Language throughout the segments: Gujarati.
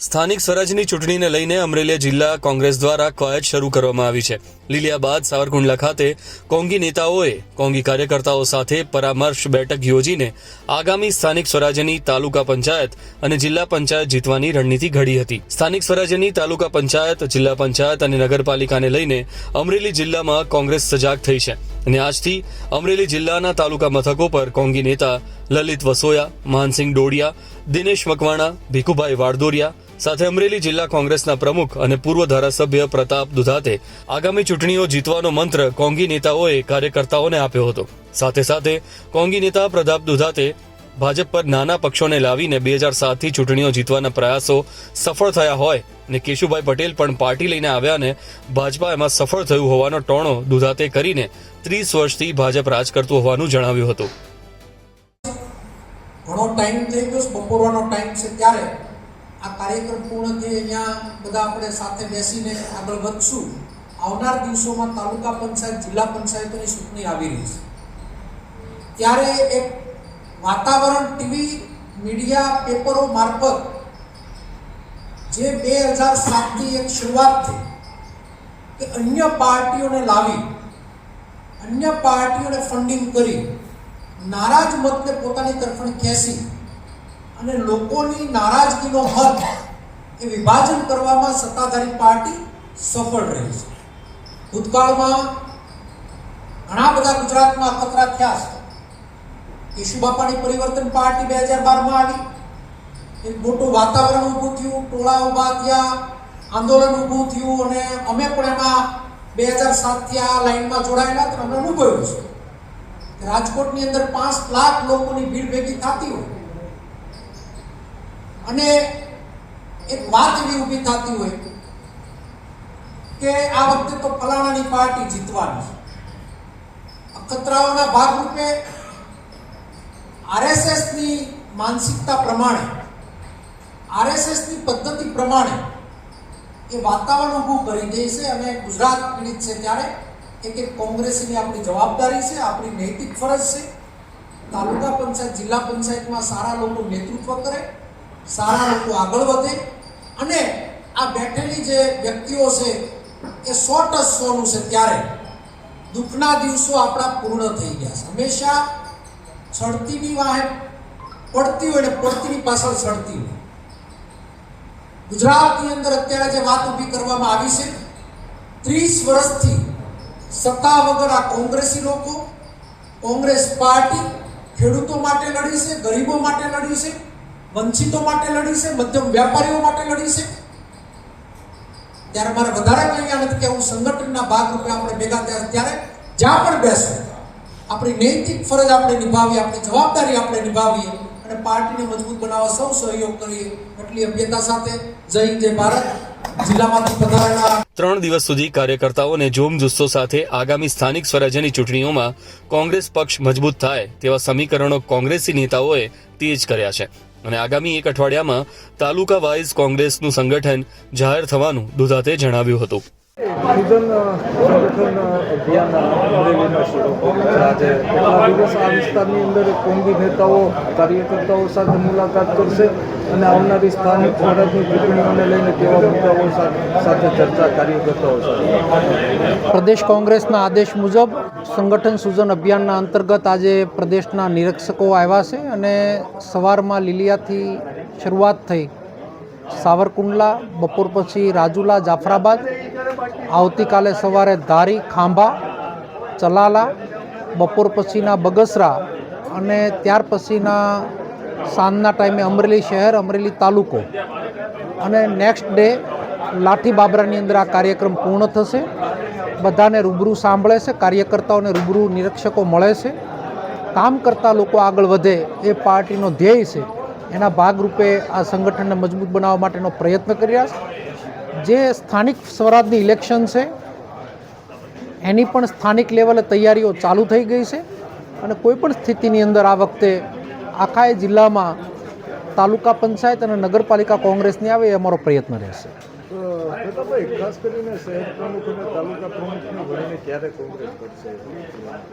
સ્થાનિક સ્વરાજની ચૂંટણીને લઈને અમરેલી જિલ્લા કોંગ્રેસ દ્વારા કવાયત શરૂ કરવામાં આવી છે. લીલિયા બાદ સાવરકુંડલા ખાતે કોંગી નેતાઓએ કોંગી કાર્યકર્તાઓ સાથે પરામર્શ બેઠક યોજીને આગામી સ્થાનિક સ્વરાજ્યની તાલુકા પંચાયત અને જિલ્લા પંચાયત જીતવાની રણનીતિ ઘડી હતી. સ્થાનિક સ્વરાજ્યની તાલુકા પંચાયત, જિલ્લા પંચાયત અને નગરપાલિકાને લઈને અમરેલી જિલ્લામાં કોંગ્રેસ સજાગ થઈ છે. અને આજથી અમરેલી જિલ્લાના તાલુકા મથકો પર કોંગી નેતા લલિત વસોયા, માનસિંહ ડોડિયા, દિનેશ મકવાણા, ભીખુભાઈ વાડદોરિયા સાથે અમરેલી જિલ્લા કોંગ્રેસના પ્રમુખ અને પૂર્વ ધારાસભ્ય પ્રતાપ દુધાતે આગામી ચૂંટણીઓ જીતવાનો મંત્ર કોંગી નેતાઓએ કાર્યકર્તાઓને આપ્યો હતો. સાથે સાથે કોંગી નેતા પ્રતાપ દુધાતે ભાજપ પર નાના પક્ષોને લાવીને બે હજાર સાતથી ચૂંટણીઓ જીતવાના પ્રયાસો સફળ થયા હોય ને કેશુભાઈ પટેલ પણ પાર્ટી લઈને આવ્યા ને ભાજપા એમાં સફળ થયું હોવાનો ટોણો દુધાતે કરીને ત્રીસ વર્ષથી ભાજપ રાજ કરતું હોવાનું જણાવ્યું હતું. ઘણો ટાઈમ થઈ ગયો બપોરવાનો ટાઈમ છે ત્યારે. આ કાર્યક્રમ પૂર્ણ થઈ અહીંયા બધા આપણે સાથે બેસીને આગળ વધશું. આવનાર દિવસોમાં તાલુકા પંચાયત, જિલ્લા પંચાયતોની ચૂંટણી આવી રહી છે. ત્યારે એક વાતાવરણ, ટીવી, મીડિયા, પેપરો મારફત જે બે હજાર સાતની એક શરૂઆત થઈ કે અન્ય પાર્ટીઓને લાવી, અન્ય પાર્ટીઓને ફંડિંગ કરી, નારાજ મતને પોતાની તરફણ ખેંચી અને લોકોની નારાજગીનો હક એ વિભાજન કરવામાં સત્તાધારી પાર્ટી સફળ રહી છે. ભૂતકાળમાં ઘણા બધા ગુજરાતમાં અકતરા થયા છે. કેશુબાપાની પરિવર્તન પાર્ટી બે હજાર બારમાં આવી. એક મોટું વાતાવરણ ઊભું થયું, ટોળા ઊભા થયા, આંદોલન ઊભું થયું અને અમે પણ એમાં બે હજાર સાતથી આ લાઈનમાં જોડાયેલા તો અમે અનુભવ્યું છે. રાજકોટની અંદર પાંચ લાખ લોકોની ભીડ ભેગી થતી હોય. અને એક વાત એવી ઊભી થતી હોય કે આ વખતે તો ફલાણાની પાર્ટી જીતવાની અખતરાઓના ભાગરૂપે આરએસએસની માનસિકતા પ્રમાણે, આરએસએસની પદ્ધતિ પ્રમાણે એ વાતાવરણ ઊભું કરી દે છે અને ગુજરાત પીડિત છે ત્યારે એક એક કોંગ્રેસીની આપણી જવાબદારી છે, આપણી નૈતિક ફરજ છે. તાલુકા પંચાયત, જિલ્લા પંચાયતમાં સારા લોકો નેતૃત્વ કરે, સારા લોકો આગળ વધે અને આ બેઠેલી જે વ્યક્તિઓ છે એ સો ટસ સોનું છે ત્યારે દુઃખના દિવસો આપણા પૂર્ણ થઈ ગયા છે. હંમેશા છડતીની વાહે, પડતી હોય ને પડતીની પાછળ સડતી હોય. ગુજરાતની અંદર અત્યારે જે વાત ઊભી કરવામાં આવી છે, ત્રીસ વર્ષથી સત્તા વગર આ કોંગ્રેસી લોકો, કોંગ્રેસ પાર્ટી ખેડૂતો માટે લડી છે, ગરીબો માટે લડી છે, વંચિતો માટે લડી છે, મધ્યમ વેપારીઓ માટે લડી છે. ત્યારે મારે વધારે કંઈ નથી કે હું સંગઠનના ભાગરૂપે આપણે ભેગા થયા ત્યારે જ્યાં પણ બેસું આપણી નૈતિક ફરજ આપણે નિભાવીએ, આપણી જવાબદારી આપણે નિભાવીએ અને પાર્ટીને મજબૂત બનાવવા સૌ સહયોગ કરીએ. એટલી અભ્યતા સાથે જય જય ભારત. ત્રણ દિવસ સુધી કાર્યકર્તાઓને જોમ જુસ્સો સાથે આગામી સ્થાનિક સ્વરાજ્યની ચૂંટણીઓમાં કોંગ્રેસ પક્ષ મજબૂત થાય તેવા સમીકરણો કોંગ્રેસી નેતાઓએ તેજ કર્યા છે. અને આગામી એક અઠવાડિયામાં તાલુકા વાઇઝ કોંગ્રેસનું સંગઠન જાહેર થવાનું દુધાતે જણાવ્યું હતું. સુજન સંગઠન અભિયાન અમરેલીમાં શરૂ આજે કેટલા દિવસ આ વિસ્તારની અંદર કોંગી નેતાઓ, કાર્યકર્તાઓ સાથે મુલાકાત કરશે અને આવનારી સ્થાનિક સ્વરાજની ચૂંટણીઓને લઈને કેવા મુદ્દાઓ સાથે ચર્ચા કાર્યકર્તાઓ સાથે? પ્રદેશ કોંગ્રેસના આદેશ મુજબ સંગઠન સૂજન અભિયાનના અંતર્ગત આજે પ્રદેશના નિરીક્ષકો આવ્યા છે અને સવારમાં લીલિયાથી શરૂઆત થઈ સાવરકુંડલા, બપોર પછી રાજુલા, જાફરાબાદ આવતીકાલે સવારે ધારી, ખાંભા, ચલાલા, બપોર પછીના બગસરા અને ત્યાર પછીના સાંજના ટાઈમે અમરેલી શહેર, અમરેલી તાલુકો. અને નેક્સ્ટ ડે લાઠી બાબરાની અંદર આ કાર્યક્રમ પૂર્ણ થશે. બધાને રૂબરૂ સાંભળે છે કાર્યકર્તાઓને રૂબરૂ નિરીક્ષકો મળે છે કામ કરતા લોકો આગળ વધે એ પાર્ટીનો ધ્યેય છે. એના ભાગરૂપે આ સંગઠનને મજબૂત બનાવવા માટેનો પ્રયત્ન કરી રહ્યા છે. જે સ્થાનિક સ્વરાજની ઇલેક્શન છે એની પણ સ્થાનિક લેવલે તૈયારીઓ ચાલુ થઈ ગઈ છે અને કોઈ પણ સ્થિતિની અંદર આ વખતે આખા એ જિલ્લામાં તાલુકા પંચાયત અને નગરપાલિકા કોંગ્રેસની આવે એ અમારો પ્રયત્ન રહેશે.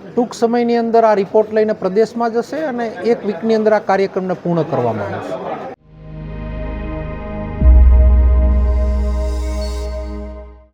ટૂંક સમયની અંદર આ રિપોર્ટ લઈને પ્રદેશમાં જશે અને એક વીકની અંદર આ કાર્યક્રમને પૂર્ણ કરવામાં આવશે.